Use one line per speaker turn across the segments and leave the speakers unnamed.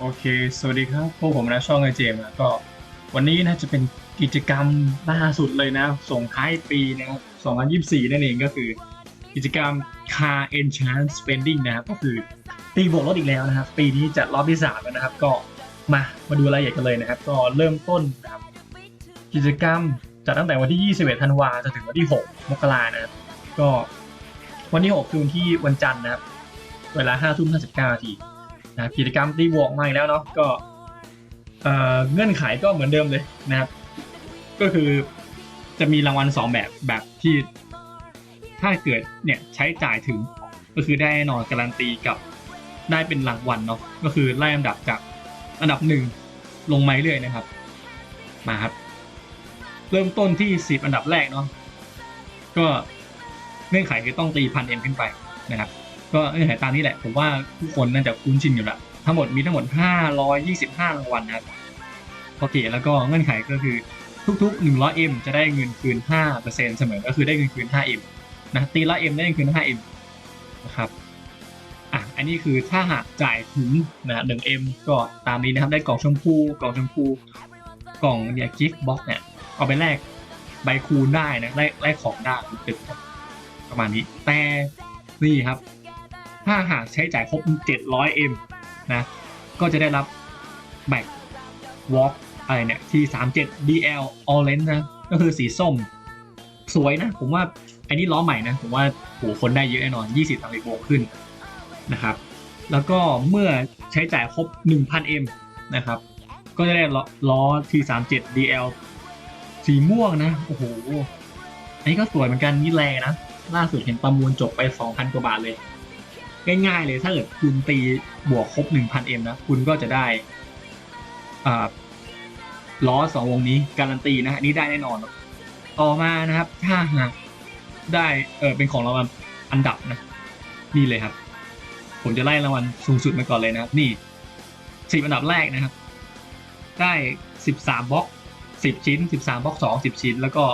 โอเค สวัสดีครับ พวกผมนะช่องไอเจมนะก็ วันนี้นะจะเป็นกิจกรรมล่าสุดเลยนะ ส่งท้ายปีนะครับ2024 นั่นเองก็คือ กิจกรรม Car Enchant Spending นะครับ ก็คือตีบวกรถอีกแล้วนะครับ ปีนี้จัดรอบที่ 3 แล้วนะครับ ก็มา มาดูรายละเอียดกันเลยนะครับ ก็เริ่มต้นนะครับ กิจกรรมจัดตั้งแต่วันที่ 21 ธันวาจนถึงวันที่ 6 มกรานะครับ ก็วันที่ 6 คือวันที่วันจันทร์นะครับ เวลา5ทุ่ม59นาที นะครับกิจกรรมตีบวกมาอีกแล้วเนาะก็เงื่อนไขก็เหมือนเดิมเลยนะครับ ก็คือจะมีรางวัลสองแบบแบบที่ถ้าเกิดเนี่ยใช้จ่ายถึงก็คือได้แน่นอนการันตีกับได้เป็นรางวัลเนาะก็คือไล่อันดับจากอันดับหนึ่งลงมาเรื่อยนะครับ มาครับ เริ่มต้นที่สิบอันดับแรกเนาะก็เงื่อนไขคือต้องตีพันเอ็มขึ้นไปนะครับ ก็เออนไขตานี้แหละ ผมว่าทุกคนน่าจะคุ้นชินอยู่ล้วทั้งหมดมีทั้งหมด 525 รางวัลนะครับโอเคแล้วก็เงื่อนไขก็คือทุกๆ 100M จะได้เงินคืน 5%เสมอ ก็คือได้เงินคืน 5M นะตีละ M ได้เงินคืน 5M นะครับอะอันนี้คือถ้าหากจ่ายถึงนะ 1M ก็ตามนี้นะครับได้กล่องชมพูกล่องชมพูกล่องเนี่ยกิฟต์บ็อกเนี่ยเอาไปแลกใบคูณได้นะแลกแลกของได้ตึกประมาณนี้แต่นี่ครับ ถ้าหากใช้จ่ายครบ 700M นะ ก็จะได้รับแบ็กวอล์กอะไรเนี่ยที37 DL Orange นะ ก็คือสีส้ม สวยนะ ผมว่าอันนี้ล้อใหม่นะ ผมว่าโหคนได้เยอะแน่นอน 20 30โบขึ้นนะครับ แล้วก็เมื่อใช้จ่ายครบ 1,000M นะครับ ก็จะได้ล้อล้อที่37 DL สีม่วงนะ โอ้โห อันนี้ก็สวยเหมือนกันนี่แรงนะ ล่าสุดเห็นประมูลจบไป 2,000 กว่าบาทเลย ง่ายๆเลยถ้าเกิดคุณตีบวกครบ 1,000M นะ คุณก็จะได้ล้อสองวงนี้การันตีนะอันนี้ได้แน่นอน ต่อมานะครับ ถ้าหากได้เออเป็นของรางวัลอันดับนะ นี่เลยครับ ผมจะไล่รางวัลสูงสุดมาก่อนเลยนะครับ นี่สิบอันดับแรกนะครับ ได้สิบสามบล็อกสิบชิ้นสิบสามบล็อกสองสิบชิ้น แล้วก็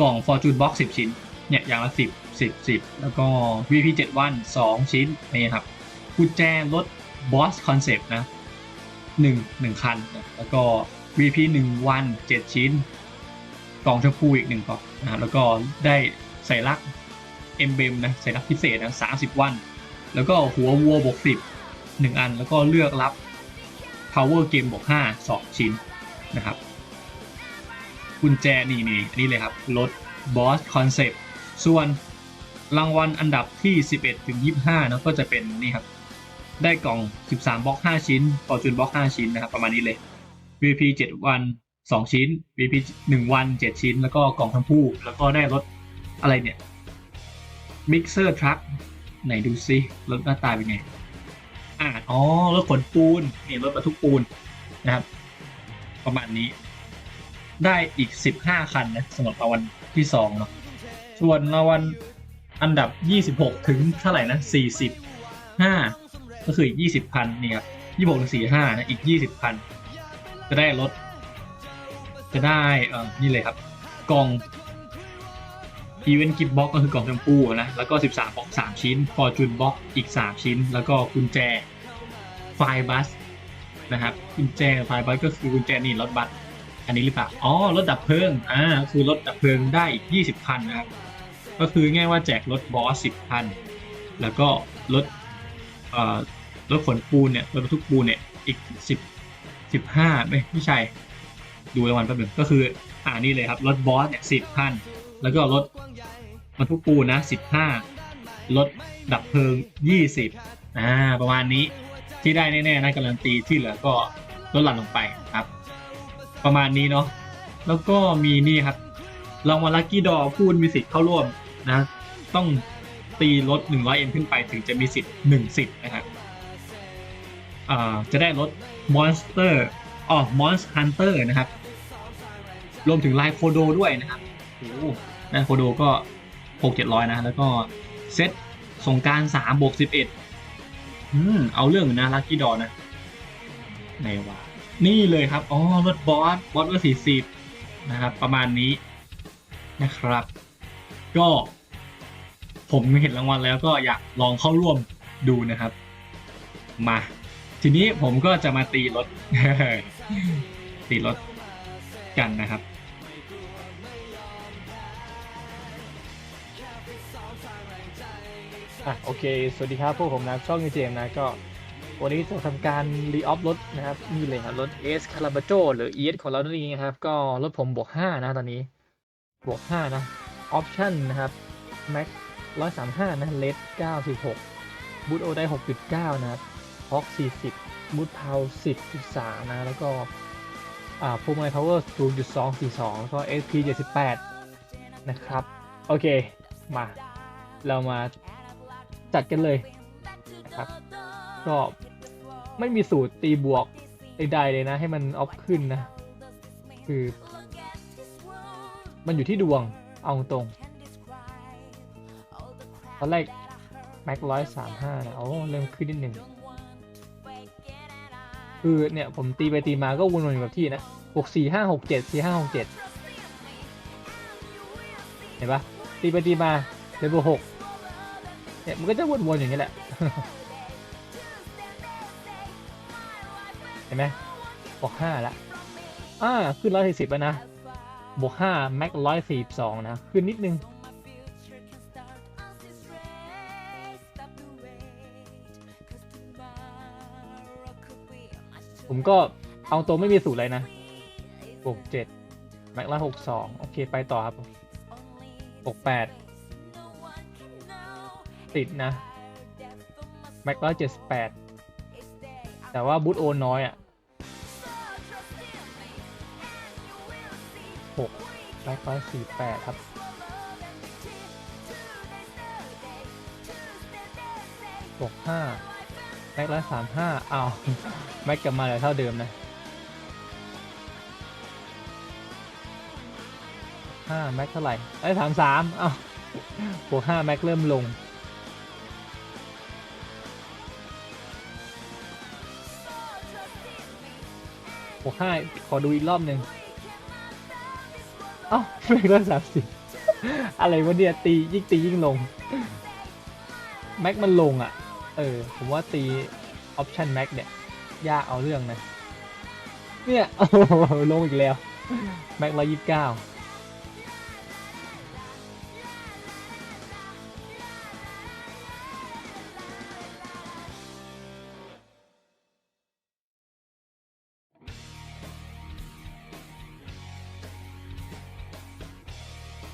กล่อง Fortune Box สิบชิ้น เนี่ยอย่างละสิบ สิบสิบแล้วก็ VP 7วันสองชิ้นนี่ครับกุญแจรถ Boss Concept นะหนึ่งหนึ่งคันนะแล้วก็ VP หนึ่งวันเจ็ดชิ้น กล่องชมพูอีกหนึ่งกล่องนะแล้วก็ได้ใส่ลักเอ็มเบมนะใส่ลักพิเศษนะสามสิบวัน แล้วก็หัววัวบวกสิบหนึ่งอัน แล้วก็เลือกรับ power game บวกห้าสองชิ้นนะครับกุญแจนี่นี่นนี้เลยครับรถ Boss Concept ส่วน รางวัลอันดับที่ 11 ถึง 25นะก็จะเป็นนี่ครับ ได้กล่อง 13บล็อก 5 ชิ้น Fortune บล็อก 5 ชิ้นนะครับ ประมาณนี้เลย VP 7 วัน 2 ชิ้น VP 1 วัน 7 ชิ้น แล้วก็กล่องทั้งผู้แล้วก็ได้รถอะไรเนี่ย Mixer Truck ไหนดูซิรถหน้าตาเป็นไงอ่าอ๋อ รถขนปูนนี่รถบรรทุกปูนนะครับ ประมาณนี้ ได้อีก 15 คันนะสำหรับรางวัลที่2เนาะส่วนรางวัล อันดับ 26 ถึงเท่าไหร่นะ 45 ก็คืออีก 20พันนี่ครับ26ถึง45นะอีก 20พันจะได้ลดจะได้เอ่อนี่เลยครับ กล่อง Event Gift Box ก็คือกล่องแชมพูนะ แล้วก็ 13บล็อก3ชิ้น Fortune Box อีก 3 ชิ้น แล้วก็กุญแจไฟบัสนะครับกุญแจไฟบัสก็คือกุญแจนี่รถบัสอันนี้หรือเปล่า อ๋อ รถดับเพลิง อ่า คือรถดับเพลิงได้อีก 20 คันนะครับ ก็คือง่ายว่าแจกรถบอส10คัน แล้วก็รถรถขนปูนเนี่ยรถบรรทุกปูนเนี่ยอีก10 15ไม่ไม่ใช่ ดูรางวัลแป๊บนึงก็คืออ่านี่เลยครับรถบอสเนี่ย10คัน แล้วก็รถบรรทุกปูนนะ15รถดับเพลิง20อ่าประมาณนี้ที่ได้แน่ๆนะการันตีที่เหลือก็ลดหลั่นลงไปครับ ประมาณนี้เนาะแล้วก็มีนี่ครับรางวัลลัคกี้ดอผู้มีสิทธิ์เข้าร่วม นะ ต้องตีลด 100M ขึ้นไปถึงจะมีสิทธิ์1สิทธิ์นะครับจะได้ลด Monster อ๋อ Monster Hunter นะครับ รวมถึงลายโคโดด้วยนะครับโอ้โหนะโคโดก็ 6 700 นะ แล้วก็เซตสงกราร3บวก11 อืม เอาเรื่องนะลัคกี้ดอนะไหนวะนี่เลยครับ อ๋อรถบอส บอสว่าสี่สิบนะครับ ประมาณนี้นะครับ ก็ผมเห็นรางวัลแล้วก็อยากลองเข้าร่วมดูนะครับ มา ทีนี้ผมก็จะมาตีรถ ตีรถกันนะครับ
อะโอเค สวัสดีครับ พวกผมนะช่องเจมนะก็วันนี้จะทำการรีออฟรถนะครับนี่เลยครับรถ S c a l a b a j o หรือ ES ของเรานั่นเองนะครับ ก็รถผมบวก5นะตอนนี้บวก5นะ ออปชั่นนะครับ Max 135นะเลด96บูตโอได้6.9นะครับฮอก40บูตพาว10.3นะแล้วก็อ่าพูมไมพาวเวอร์0.242แล้วก็ SP 78นะครับ โอเค มา เรามาจัดกันเลยนะครับ ก็ไม่มีสูตรตีบวกใดๆเลยนะ ให้มันออฟขึ้นนะ คือ มันอยู่ที่ดวง เอาตรงตอนแรกแม็กร้อยสามห้านะโอ้เริ่มขึ้นนิดหนึ่งคือเนี่ยผมตีไปตีมาก็วนๆอยู่กับที่นะหกสี่ห้าหกเจ็ดสี่ห้าหกเจ็ดเห็นปะตีไปตีมาเลเวลหกเนี่ยมันก็จะวนๆอย่างนี้แหละเห็นไหมบวกห้าละอ่าขึ้นร้อยสี่สิบแล้วนะ บวก5แม็กร้อยสี่สองนะขึ้นนิดนึง ผมก็เอาตัวไม่มีสูตรเลยนะบวกเจ็ดแม็กร้อยหกสองโอเคไปต่อครับบวกแติดนะแม็กร้อยเจ็ดสิบแปดแต่ว่าบูตโอนน้อยอะ่ะ 6แล้วก็48 ครับ 65แม็กร้อยสามห้าอ้าวแม็กกลับมาเหลือเท่าเดิมนะห้าแม็กเท่าไหร่ไอ้สามสามอ้าวหกห้าแม็กเริ่มลงหกห้าขอดูอีกรอบหนึ่ง อ้าแม็กร้อยสามสิบอะไรวะเนี่ยตียิ่งตียิ่งลง แม็กมันลงอะ เออ ผมว่าตีออปชันแม็กเนี่ย ยากเอาเรื่องนะ เนี่ย โอ้ลงอีกแล้ว แม็กร้อยยี่สิบเก้า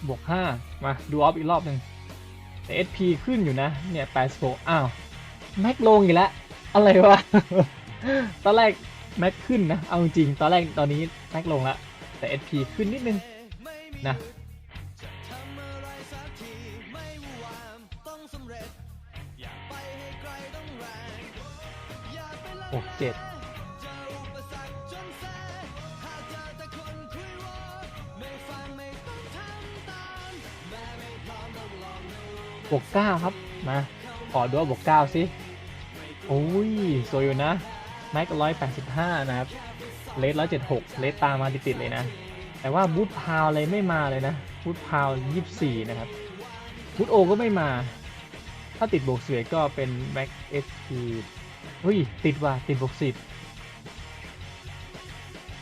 บวกห้ามาดูออฟอีกรอบหนึ่งแต่ SP ขึ้นอยู่นะ เนี่ย86อ้าว แม็กลงอีกแล้ว อะไรวะ ตอนแรกแม็กขึ้นนะ เอาจริง ตอนแรกตอนนี้แม็กลงละ แต่ SP ขึ้นนิดนึง นะหกเจ็ด บวกเก้าครับ มาขอดูว่าบวกเก้าสิโอ้ย สวยอยู่นะแม็กร้อยแปดสิบห้านะครับเลสร้อยเจ็ดหกเลสตามมาติดๆเลยนะ แต่ว่าบูทพาวอะไรไม่มาเลยนะบูทพาวยี่สิบสี่นะครับบูทโอก็ไม่มา ถ้าติดบวกสิบก็เป็นแม็กเอสพีเฮ้ย ติดว่ะติดบวกสิบ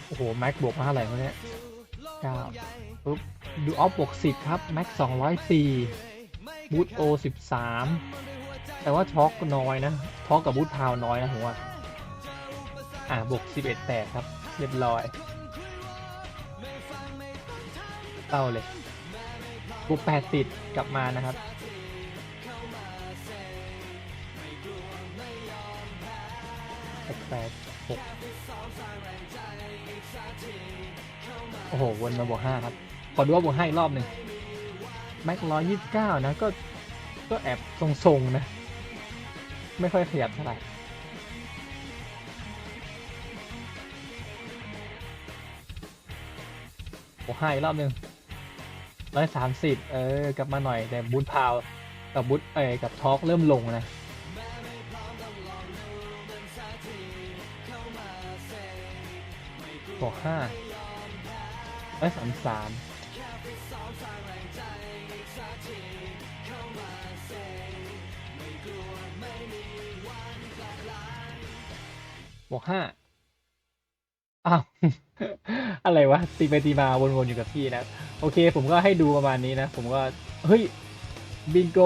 โอ้โห แม็กบวกมาเท่าไหร่วะเนี่ยเก้าปุ๊บดูออฟบวกสิบครับ แม็กสองร้อยสี่ บูทโอสิบสามแต่ว่าช็อกน้อยนะช็อกกับบูทพาวน้อยนะผมว่า อ่าบวกสิบเอ็ดแตกครับ เรียบร้อยเต้าเลยบวกแปดติดกลับมานะครับแปดแปดหกโอ้โห วนมาบวกห้าครับ ขอดูว่าบวกห้าอีกรอบหนึ่ง แม็กร้อยยี่สิบเก้านะ ก็ ก็แอบทรงๆนะ ไม่ค่อยขยับเท่าไหร่บวกห้าอีกรอบหนึ่งร้อยสามสิบเออกลับมาหน่อยแต่บูทพาวกับบูทเอ้กับทอล์กเริ่มลงนะบวกห้าร้อยสามสาม บวกห้าอ้าว อะไรวะ ตีไปตีมาวนๆอยู่กับที่นะ โอเค ผมก็ให้ดูประมาณนี้นะ ผมก็ เฮ้ย บิงโก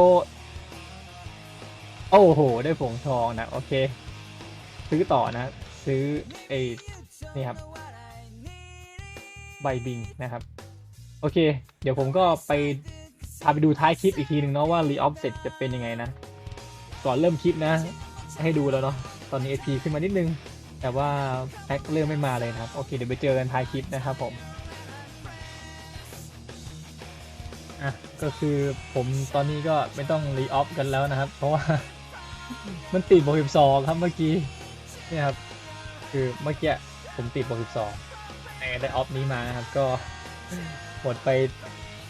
โอ้โห ได้ผงทองนะ โอเค ซื้อต่อนะ ซื้อไอ้นี่ครับ ใบบิงนะครับ โอเค เดี๋ยวผมก็ไปพาไปดูท้ายคลิปอีกทีหนึ่งเนาะว่ารีออฟเสร็จจะเป็นยังไงนะ ก่อนเริ่มคลิปนะ ให้ดูแล้วเนาะ ตอนนี้ AP ขึ้นมานิดนึง แต่ว่าแพ็คเริ่มไม่มาเลยนะครับ โอเคเดี๋ยวไปเจอกันท้ายคลิปนะครับผมอะก็คือผมตอนนี้ก็ไม่ต้องรีออฟกันแล้วนะครับ เพราะว่า มันติดบวกสิบสองครับเมื่อกี้นี่ครับ คือเมื่อกี้ผมติดบวกสิบสองแต่ได้ออฟนี้มานะครับ ก็หมดไป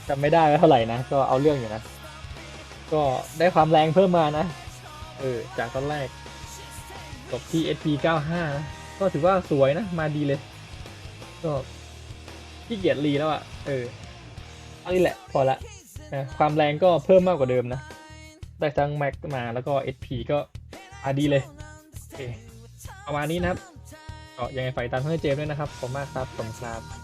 จำไม่ได้ว่เท่าไหร่นะ ก็เอาเรื่องอยู่นะ ก็ได้ความแรงเพิ่มมานะ เออ จากตอนแรก จบที่ SP 95นะก็ถือว่าสวยนะ มาดีเลย ก็ขี้เกียจรีแล้วอะ่ะ เออเอานี่แหละ พอละนะความแรงก็เพิ่มมากกว่าเดิมนะ ได้ทั้งแม็กมาแล้วก็ SP ก็อาดีเลยโอเคประมาณนี้นะครับก็ยังไงฝ่ายตามเพื่อเจมด้วยนะครับ ขอบคุณมากครับ ขอบคุณครับ